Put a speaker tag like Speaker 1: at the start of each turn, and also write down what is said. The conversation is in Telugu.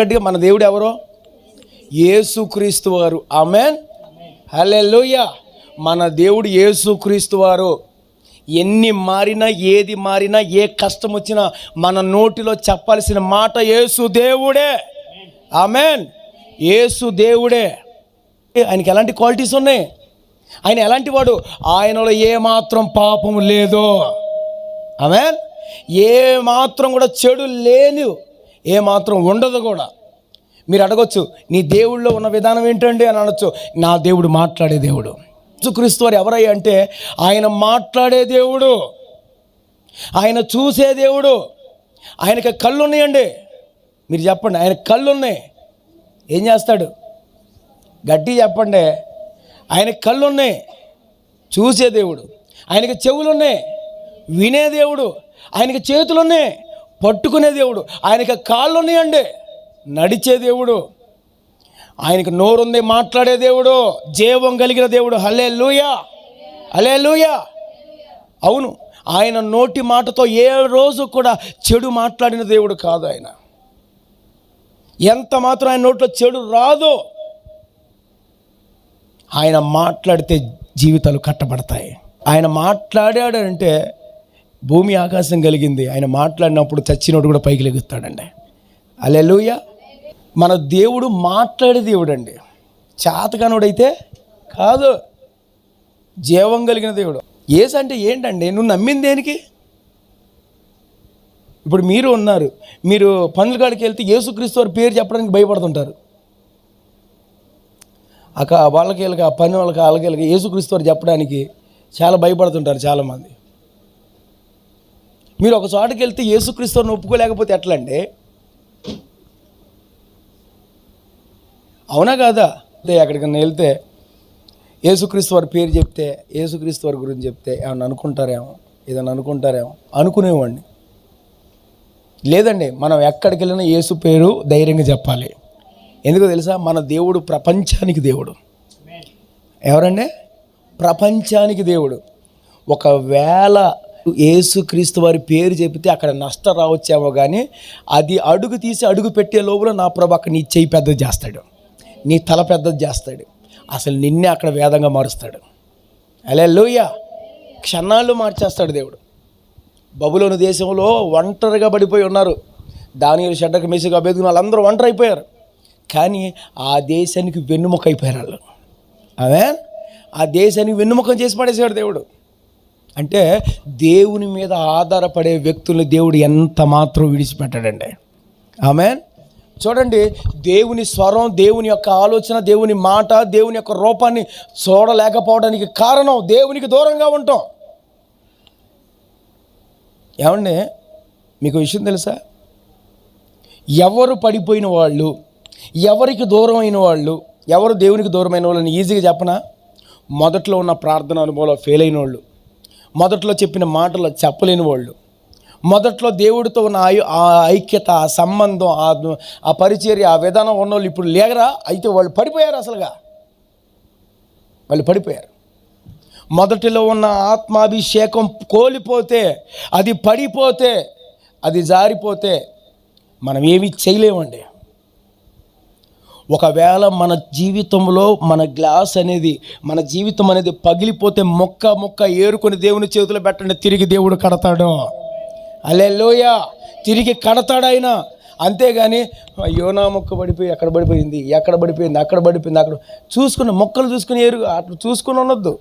Speaker 1: గట్టిగా మన దేవుడు ఎవరో? యేసుక్రీస్తు వారు. ఆమెన్. హల్లెలూయ. మన దేవుడు యేసుక్రీస్తు వారు. ఎన్ని మారినా ఏది మారినా ఏ కష్టం వచ్చినా మన నోటిలో చెప్పాల్సిన మాట యేసు దేవుడే. ఆమెన్. యేసు దేవుడే. ఆయనకి ఎలాంటి క్వాలిటీస్ ఉన్నాయి? ఆయన ఎలాంటి వాడు? ఆయనలో ఏమాత్రం పాపం లేదు. ఆమెన్. ఏ మాత్రం కూడా చెడు లేని ఏమాత్రం ఉండదు కూడా. మీరు అడగొచ్చు నీ దేవుళ్ళో ఉన్న విధానం ఏంటండి? అని అనొచ్చు నా దేవుడు మాట్లాడే దేవుడు. యేసుక్రీస్తు వారు ఎవరై అంటే ఆయన మాట్లాడే దేవుడు. ఆయన చూసే దేవుడు. ఆయనకి కళ్ళు ఉన్నాయండి మీరు చెప్పండి ఆయన కళ్ళు ఉన్నాయి ఏం చేస్తాడు? గట్టి చెప్పండి. ఆయన కళ్ళు ఉన్నాయి చూసే దేవుడు. ఆయనకి చెవులు ఉన్నాయి వినే దేవుడు. ఆయనకి చేతులు ఉన్నాయి పట్టుకునే దేవుడు. ఆయనకి కాళ్ళు ఉన్నాయండి. నడిచే దేవుడు. ఆయనకి నోరుంది మాట్లాడే దేవుడు. జీవం కలిగిన దేవుడు. హలే లూయా హలే లూయా అవును ఆయన నోటి మాటతో ఏ రోజు కూడా చెడు మాట్లాడిన దేవుడు కాదు ఆయన. ఎంత మాత్రం ఆయన నోట్లో చెడు రాదు ఆయన మాట్లాడితే జీవితాలు కట్టబడతాయి. ఆయన మాట్లాడాడంటే భూమి ఆకాశం కలిగింది. ఆయన మాట్లాడినప్పుడు చచ్చినోడు కూడా పైకి లెగుస్తాడండి. అలెలుయ మన దేవుడు మాట్లాడే దేవుడు అండి చేతకానుడైతే కాదు. జీవం కలిగిన దేవుడు. ఏసు అంటే ఏంటండి? నువ్వు నమ్మింది దేనికి? ఇప్పుడు మీరు ఉన్నారు. మీరు పనుల కాడికి వెళ్తే యేసుక్రీస్తు వారి పేరు చెప్పడానికి భయపడుతుంటారు. అక్క వాళ్ళకి వీళ్ళకి ఆ పని వాళ్ళకి వాళ్ళకి వెళ్ళక యేసుక్రీస్తు వారు చెప్పడానికి చాలా భయపడుతుంటారు చాలామంది. మీరు ఒక చోటకి వెళ్తే యేసుక్రీస్తుని ఒప్పుకోలేకపోతే ఎట్లా అండి అవునా కాదా? అంటే ఎక్కడికన్నా వెళ్తే యేసుక్రీస్తు వారి పేరు చెప్తే యేసుక్రీస్తు వారి గురించి చెప్తే ఏమన్నా అనుకుంటారేమో? ఏదైనా అనుకుంటారేమో? అనుకునేవాడిని. లేదండి మనం ఎక్కడికి వెళ్ళినా యేసు పేరు ధైర్యంగా చెప్పాలి. ఎందుకో తెలుసా? మన దేవుడు ప్రపంచానికి దేవుడు. ఎవరండి? ప్రపంచానికి దేవుడు. ఒకవేళ ఏసుక్రీస్తు వారి పేరు చెబితే అక్కడ నష్టం రావచ్చేమో కానీ అది అడుగు తీసి అడుగు పెట్టే లోపల నా ప్రభు అక్కడ నీ చెయ్యి పెద్దది చేస్తాడు. నీ తల పెద్దది చేస్తాడు. అసలు నిన్నే అక్కడ వేదంగా మారుస్తాడు. అలే లోయ క్షణాలు మార్చేస్తాడు దేవుడు. బబులోని దేశంలో ఒంటరిగా పడిపోయి ఉన్నారు. దాని షడ్డకు మెసుగా బెదుకుని వాళ్ళందరూ ఒంటరి అయిపోయారు కానీ ఆ దేశానికి వెన్నుముక అయిపోయారు వాళ్ళు. అవే ఆ దేశానికి వెన్నుముఖం చేసి పడేసాడు దేవుడు. అంటే దేవుని మీద ఆధారపడే వ్యక్తుల్ని దేవుడు ఎంత మాత్రం విడిచిపెట్టాడండి. ఆమె చూడండి దేవుని స్వరం దేవుని యొక్క ఆలోచన దేవుని మాట దేవుని యొక్క రూపాన్ని చూడలేకపోవడానికి కారణం దేవునికి దూరంగా ఉంటాం ఏమండి మీకు విషయం తెలుసా? ఎవరు పడిపోయిన వాళ్ళు ఎవరికి దూరం అయిన వాళ్ళు ఎవరు దేవునికి దూరమైన వాళ్ళని ఈజీగా చెప్పనా? మొదట్లో ఉన్న ప్రార్థన అనుభవంలో ఫెయిల్ అయిన వాళ్ళు. మొదట్లో చెప్పిన మాటలు చెప్పలేని వాళ్ళు. మొదట్లో దేవుడితో ఉన్న ఐ- ఆ ఐక్యత ఆ సంబంధం ఆ ఆ పరిచర్య ఆ విధానం ఉన్న వాళ్ళు ఇప్పుడు లేగరా? అయితే వాళ్ళు పడిపోయారు అసలుగా. వాళ్ళు పడిపోయారు. మొదటిలో ఉన్న ఆత్మాభిషేకం కోల్పోతే అది పడిపోతే అది జారిపోతే మనం ఏమీ చేయలేమండి. ఒకవేళ మన జీవితంలో మన గ్లాస్ అనేది మన జీవితం అనేది పగిలిపోతే మొక్క మొక్క ఏరుకొని దేవుని చేతిలో పెట్టండి తిరిగి దేవుడు కడతాడు. అలే లోయ తిరిగి కడతాడాయన అంతేగాని అయ్యో నా మొక్క పడిపోయి ఎక్కడ పడిపోయింది? ఎక్కడ పడిపోయింది? అక్కడ పడిపోయింది? అక్కడ చూసుకుని మొక్కలు చూసుకుని ఏరు అట్లా చూసుకుని ఉండొద్దు.